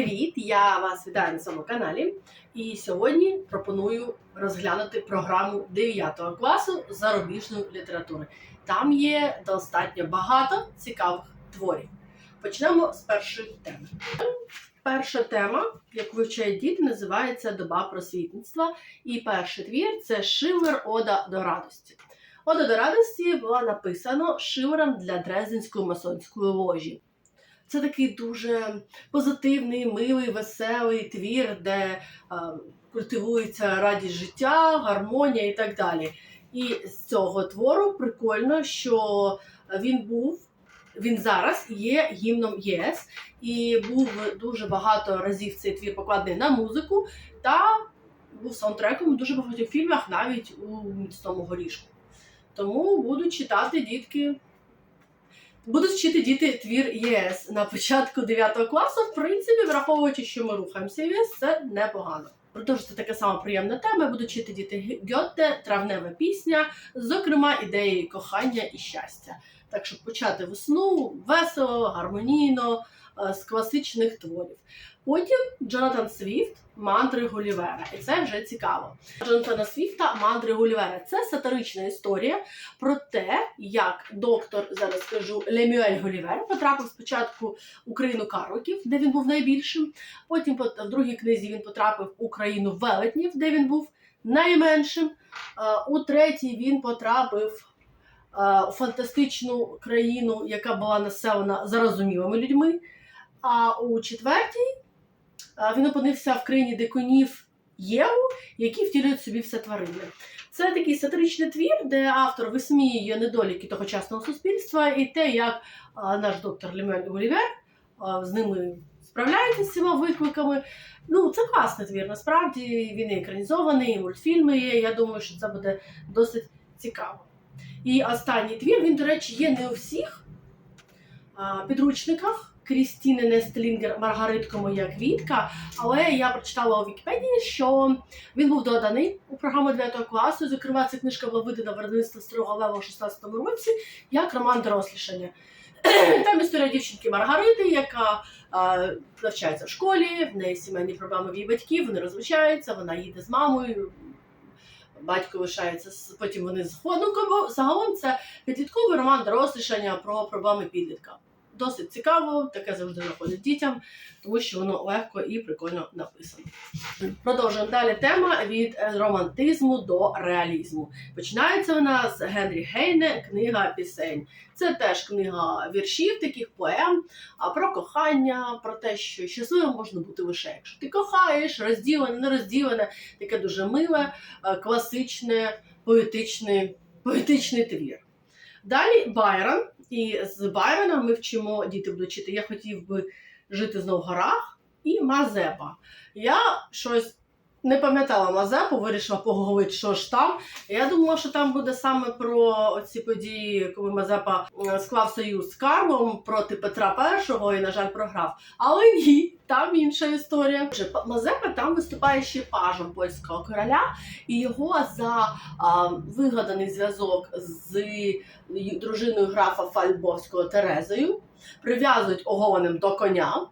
Привіт! Я вас вітаю на цьому каналі. І сьогодні пропоную розглянути програму 9 класу зарубіжної літератури. Там є достатньо багато цікавих творів. Почнемо з першої теми. Перша тема, яку вивчають діти, називається Доба просвітництва. І перший твір це Шивер Ода до радості. Ода до радості була написана Шивером для Дрезденської масонської ложі. Це такий дуже позитивний, милий, веселий твір, де культивується радість життя, гармонія і так далі. І з цього твору прикольно, що він був. Він зараз є гімном ЄС і був дуже багато разів цей твір покладений на музику та був саундтреком у дуже багатьох фільмах, навіть у міцному горішку. Тому будуть читати дітки. Будуть вчити діти твір ЄС на початку 9 класу. В принципі, враховуючи, що ми рухаємося в ЄС, це непогано. Продовжується така сама приємна тема. Будуть вчити діти Гьоте, травнева пісня, зокрема, ідеї кохання і щастя. Так щоб почати весну весело, гармонійно, з класичних творів. Потім Джонатан Свіфт, мантри Гулівера. І це вже цікаво. Джонатана Свіфта, мантри Гулівера це сатирична історія про те, як доктор, зараз скажу, Лемюель Гулівер потрапив спочатку у країну карликів, де він був найбільшим. Потім в другій книзі він потрапив у країну велетнів, де він був найменшим. Е, У третій він потрапив е, фантастичну країну, яка була населена зарозумілими людьми. А у четвертій е, він опинився в країні дикунів Єву, які втілюють собі все тваринне. Це такий сатиричний твір, де автор висміює недоліки тогочасного суспільства і те, як наш доктор Лемель Гулівер а, з ними справляється з цими викликами. Ну, це класний твір. Насправді він і екранізований, і мультфільми є. Я думаю, що це буде досить цікаво. І останній твір, він, до речі, є не у всіх підручниках. Крістіни Нестлінгер Маргаритко моя квітка, але я прочитала у Вікіпедії, що він був доданий у програму 9 класу. Зокрема, ця книжка була видана виробництва Старого Лева у 16-му році як роман дорослішання. Там історія дівчинки Маргарити, яка а, навчається в школі, в неї сімейні проблеми в її батьків, вони розлучаються, вона їде з мамою. Батько лишається, з- потім вони зходять. Ну, загалом це підлітковий роман дорослішання про проблеми підлітка. Досить цікаво, таке завжди заходить дітям, тому що воно легко і прикольно написано. Продовжуємо далі тема від е, романтизму до реалізму. Починається вона з Генрі Гейне, книга пісень. Це теж книга віршів, таких поем, а про кохання, про те, що щасливим можна бути лише якщо ти кохаєш, розділене, не розділене, таке дуже миле, е, класичне, поетичний, поетичний твір. Далі Байрон. І з Байрона ми вчимо, діти будуть вчити, я хотів би жити знову в горах і Мазепа. Я щось не пам'ятала Мазепу, вирішила поговорити, що ж там. Я думала, що там буде саме про ці події, коли Мазепа е, склав союз з Карлом проти Петра І і, на жаль, програв. Але ні, там інша історія. Мазепа там виступає ще пажем польського короля, і його за а, вигаданий зв'язок з дружиною графа Фальбовського Терезою прив'язують оголеним до коня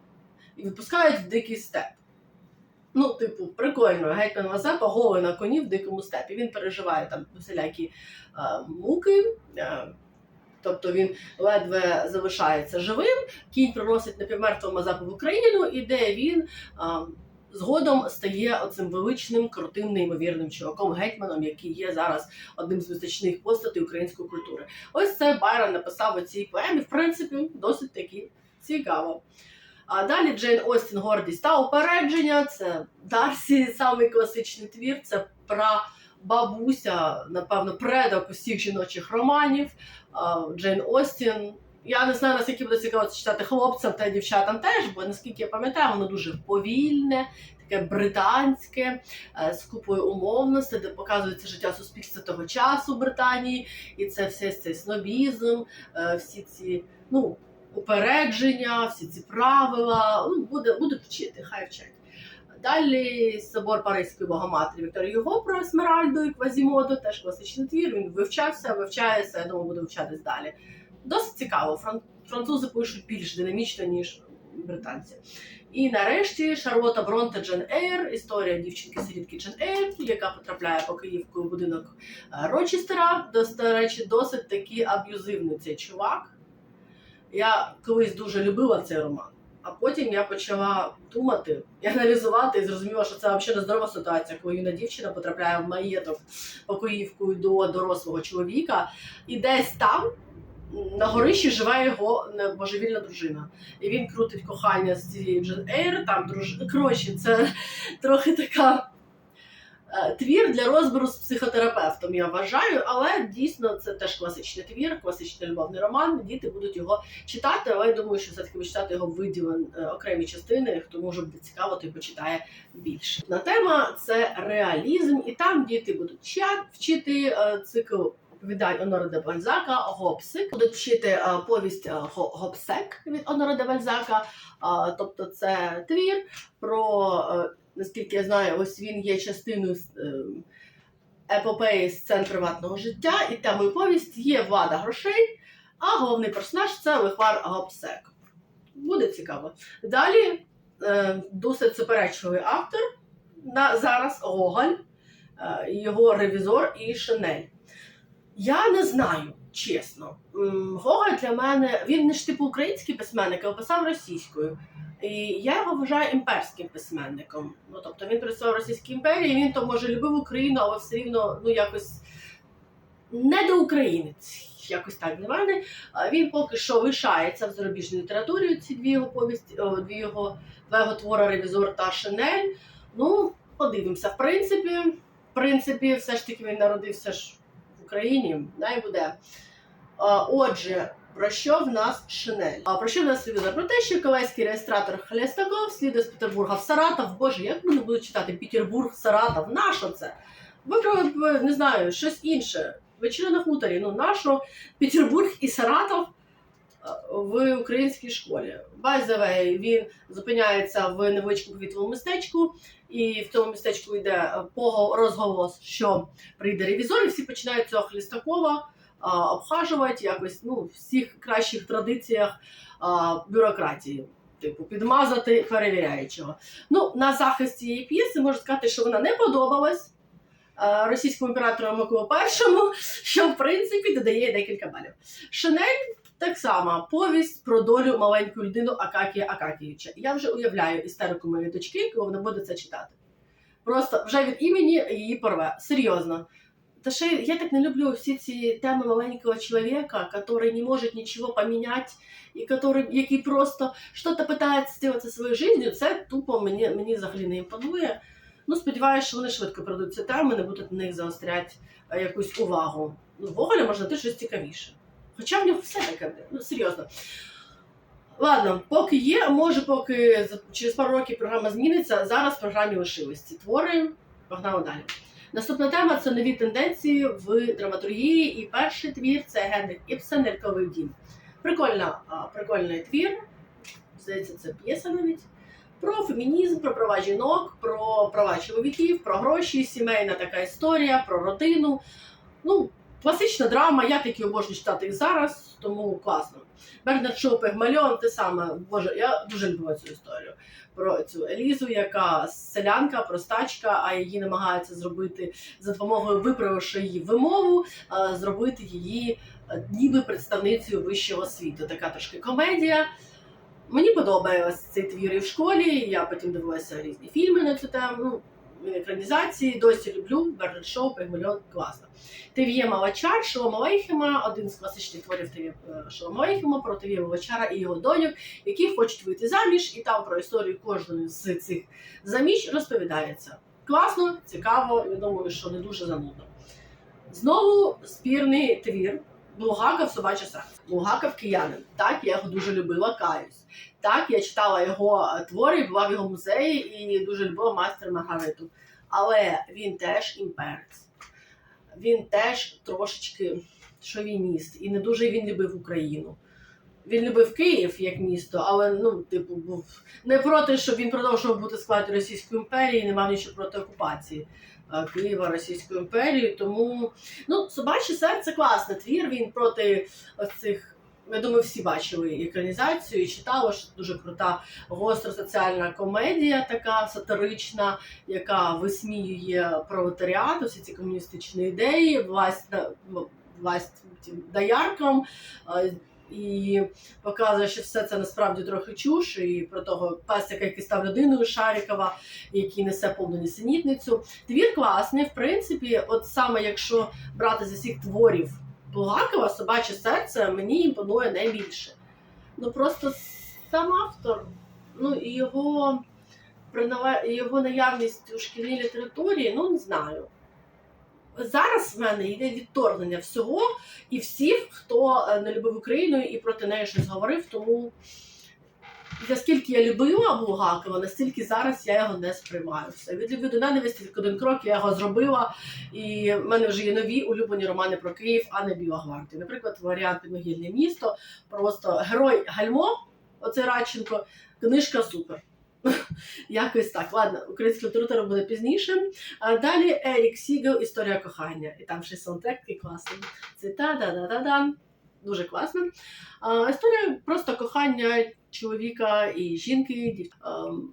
і випускають в дикий степ. Ну, типу, прикольно, гетьман Мазепа голий на коні в дикому степі. Він переживає там всілякі е, муки. Е, Тобто він ледве залишається живим, кінь приносить напівмертвого Мазепу в Україну, і де він а, згодом стає оцим величним, крутим, неймовірним чуваком, гетьманом, який є зараз одним з визначних постатей української культури. Ось це Байрон написав у цій поемі. В принципі, досить таки цікаво. А далі Джейн Остін Гордість та упередження. Це Дарсі, самий класичний твір. Це про бабуся, напевно, предок усіх жіночих романів. Джейн Остін. Я не знаю, наскільки буде цікаво читати хлопцям та дівчатам теж, бо наскільки я пам'ятаю, воно дуже повільне, таке британське, е, з купою умовностей, де показується життя суспільства того часу в Британії, і це все цей снобізм, е, всі ці ну, упередження, всі ці правила. Ну, буде, будуть вчити, хай вчать. Далі собор Паризької Богоматері Вікторії Юго про Есмеральду і Квазімоду, теж класичний твір. Він вивчався, вивчається, я думаю, буде вивчатись далі. Досить цікаво. Фран- Французи пишуть більш динамічно, ніж британці. І нарешті Шарлота Бронте Джен Ейр, історія дівчинки-сирітки Джен Ейр, яка потрапляє по Київку в будинок е, Рочестера. До речі, досить таки аб'юзивний цей чувак. Я колись дуже любила цей роман. А потім я почала думати і аналізувати і зрозуміла, що це взагалі нездорова ситуація, коли юна дівчина потрапляє в маєток покоївкою до дорослого чоловіка, і десь там на горищі живе його божевільна дружина. І він крутить кохання з цією Джен Ейр, там друж... Коротше, це трохи така твір для розбору з психотерапевтом, я вважаю, але дійсно це теж класичний твір, класичний любовний роман. Діти будуть його читати, але я думаю, що все-таки читати його в виділен е, окремі частини. Хто може буде цікаво, той почитає більше. На тема це реалізм, і там діти будуть вчити е, цикл оповідань Онора де Бальзака Гопсик. Будуть вчити е, повість е, Гопсек від Онора де Бальзака. Е, тобто це твір про, е, наскільки я знаю, ось він є частиною е, епопеї сцен приватного життя, і темою повість є влада грошей, а головний персонаж це лихвар Гопсек. Буде цікаво. Далі е, досить суперечливий автор зараз Гоголь, е, його ревізор і Шинель. Я не знаю, чесно. Гоголь для мене він не ж типу український письменник, а писав російською. І я його вважаю імперським письменником. Ну тобто він працював в Російській імперії, він то може любив Україну, але все рівно ну якось не до українець. Якось так для мене. Він поки що лишається в зарубіжній літературі. Ці дві його повісті, дві його два його твори Ревізор та Шинель. Ну, подивимося. В принципі, в принципі, все ж таки він народився ж в Україні, най буде. Отже, про що в нас Шинель? А про що в нас ревізор? Про те, що ковальський реєстратор Хлестаков слідує з Петербурга в Саратов. Боже, як вони будуть читати Петербург, Саратов? Нащо це? Б, не знаю, щось інше. Вечеря на хуторі. Ну, нащо Петербург і Саратов в українській школі? By він зупиняється в невеличкому квітовому містечку, і в цьому містечку йде розголос, що прийде ревізор, і всі починають цього Хлістакова обхажувати якось ну, в всіх кращих традиціях бюрократії. Типу, підмазати перевіряючого. Ну, на захист цієї п'єси можу сказати, що вона не подобалась е, російському імператору Миколу І, що в принципі додає декілька балів. Шинель так само повість про долю маленької людини Акакія Акакійовича. Я вже уявляю істерику моєї дочки, коли вона буде це читати. Просто вже від імені її порве. Серйозно. Та ще я так не люблю всі ці теми маленького чоловіка, який не може нічого поміняти, і который, який просто щось питається зробити своєю життю, це тупо мені, мені взагалі не імпонує. Ну, сподіваюся, що вони швидко пройдуть ці теми, не будуть на них заостряти е, якусь увагу. Ну, в Гоголя можна знайти щось цікавіше. Хоча в нього все таке, ну серйозно. Ладно, поки є, може, поки через пару років програма зміниться, зараз в програмі лишились ці твори. Погнали далі. Наступна тема це нові тенденції в драматургії. І перший твір це Генріх Іпсен «Нирковий дім. Прикольна, прикольний твір. Здається, це п'єса навіть. Про фемінізм, про права жінок, про права чоловіків, про гроші, сімейна така історія, про родину. Ну, класична драма, я такі обожнюю читати і зараз, тому класно. Бернард Шоу Пегмальон, те саме, боже, я дуже люблю цю історію. Про цю Елізу, яка селянка, простачка, а її намагаються зробити за допомогою виправивши її вимову, е, зробити її е, ніби представницею вищого світу. Така трошки комедія. Мені подобається цей твір і в школі. Я потім дивилася різні фільми на цю тему. Ну, екранізації досі люблю. Бернард Шоу, Пегмальон, класно. Тев'є Малачар, Шолома Лейхема, один з класичних творів Тев'є е, Шолома Лейхема про Тев'є Малачара і його доньок, які хочуть вийти заміж, і там про історію кожної з цих заміж розповідається. Класно, цікаво, я думаю, що не дуже занудно. Знову спірний твір. Булгаков собаче серце. Булгаков киянин. Так, я його дуже любила, каюсь. Так, я читала його е, твори, була в його музеї і дуже любила майстер Маргариту. Але він теж імперець. Він теж трошечки шовініст. І не дуже він любив Україну. Він любив Київ як місто, але ну, типу, був не проти, щоб він продовжував бути в складі Російської імперії, і не мав нічого проти окупації Києва Російською імперією. Тому ну, собаче серце класний твір. Він проти цих Я думаю, всі бачили екранізацію і читали, що дуже крута гостра соціальна комедія, така сатирична, яка висміює пролетаріат, усі ці комуністичні ідеї, власть, власть дояркам. І показує, що все це насправді трохи чуш, і про того песика, який став людиною Шарікова, який несе повну несенітницю. Твір класний, в принципі, от саме якщо брати з усіх творів Булгакова, собаче серце мені імпонує найбільше. Ну просто сам автор, ну і його, його наявність у шкільній літературі, ну не знаю. Зараз в мене йде відторгнення всього і всіх, хто е, не любив Україну і проти неї щось говорив. Тому наскільки я любила Булгакова, настільки зараз я його не сприймаю. Все від любви до ненависті тільки один крок, я його зробила. І в мене вже є нові улюблені романи про Київ, а не Біла гвардія. Наприклад, варіант «Могильне місто. Просто герой Гальмо, оце Радченко, книжка супер. Якось так. Ладно, українська література буде пізніше. А далі Ерік Сігел Історія кохання. І там ще саундтрек такий класний. Це та-да-да-да-да. Дуже класно. А, історія просто кохання чоловіка і жінки. дів- ем,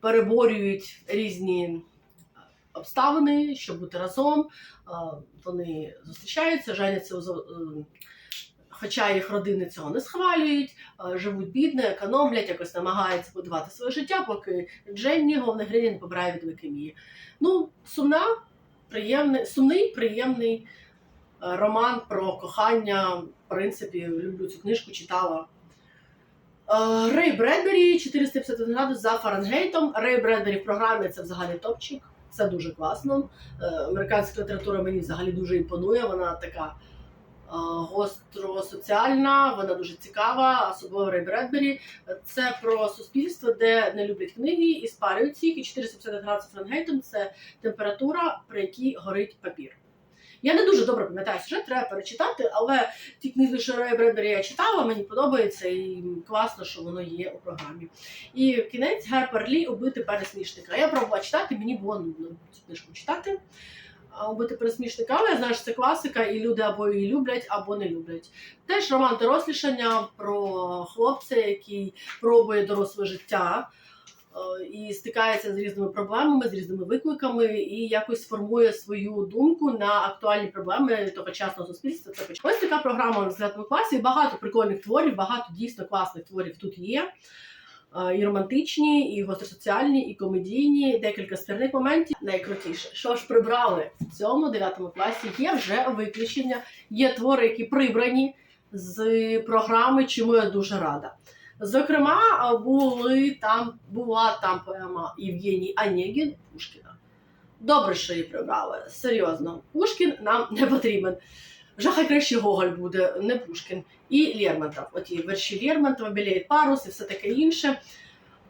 переборюють різні обставини, щоб бути разом. Е, Вони зустрічаються, женяться Хоча їх родини цього не схвалюють, е, живуть бідно, економлять, якось намагаються будувати своє життя, поки Дженні, головна героїня, не побирає від лейкемії. Ну, сумна, приємний, сумний, приємний е, роман про кохання. В принципі, люблю цю книжку, читала. Рей Бредбері 451 градус за Фаренгейтом. Рей Бредбері в програмі це взагалі топчик. Це дуже класно. Е, Американська література мені взагалі дуже імпонує. Вона така е, гостро соціальна, вона дуже цікава, особливо Рей Бредбері. Це про суспільство, де не люблять книги і спарюють їх. І 450 градусів Фаренгейтом це температура, при якій горить папір. Я не дуже добре пам'ятаю сюжет, треба перечитати, але ті книги, що Рея Бредбері я читала, мені подобається і класно, що воно є у програмі. І кінець Герпер Лі убити пересмішника. Я пробувала читати, мені було нудно цю книжку читати. Убити пересмішника, але я знаю, це класика, і люди або її люблять, або не люблять. Теж роман дорослішання про хлопця, який пробує доросле життя е, і стикається з різними проблемами, з різними викликами, і якось формує свою думку на актуальні проблеми тогочасного суспільства. Це поч- Ось така програма в 9 класі. Багато прикольних творів, багато дійсно класних творів тут є. І романтичні, і гостросоціальні, і комедійні, декілька стерних моментів. Найкрутіше, що ж прибрали в цьому 9 класі, є вже виключення, є твори, які прибрані з програми, чому я дуже рада. Зокрема, були там, була там поема Євгеній Онегін Пушкіна. Добре, що її прибрали. Серйозно, Пушкін нам не потрібен. Вже хай краще Гоголь буде, не Пушкін. І Лермонтов. Оті верші Лермонтова, білеє парус і все таке інше.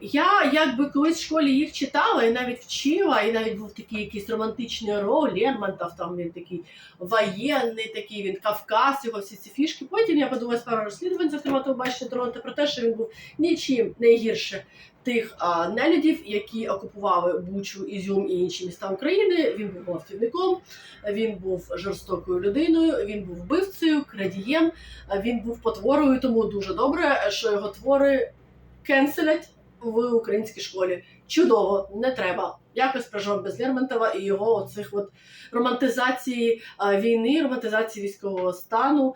Я якби колись в школі їх читала і навіть вчила, і навіть був такий якийсь романтичний роль, Лермонтов, там він такий воєнний, такий він Кавказ, його всі ці фішки. Потім я подивилась пару розслідувань, зокрема телебачення Торонто, про те, що він був нічим не гірше тих а, нелюдів, які окупували Бучу, Ізюм і інші міста України. Він був гвалтівником, він був жорстокою людиною, він був вбивцею, крадієм, він був потворою, тому дуже добре, що його твори кенселять в українській школі. Чудово, не треба. Якось прожив без Лермонтова і його оцих от романтизації війни, романтизації військового стану.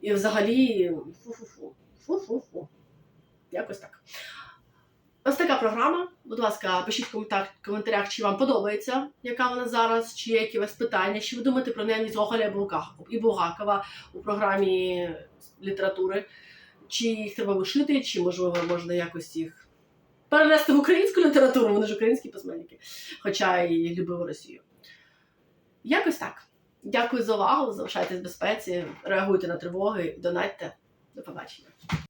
І взагалі фу-фу-фу. Фу-фу-фу. Якось так. Ось така програма. Будь ласка, пишіть в коментарях, чи вам подобається, яка вона зараз, чи є якісь питання, що ви думаєте про неї з Гоголя і Булгакова- у програмі літератури, чи їх треба лишити, чи можливо можна якось їх перенести в українську літературу, вони ж українські письменники, хоча і любив Росію. Якось так. Дякую за увагу, залишайтесь в безпеці, реагуйте на тривоги, донатьте. До побачення.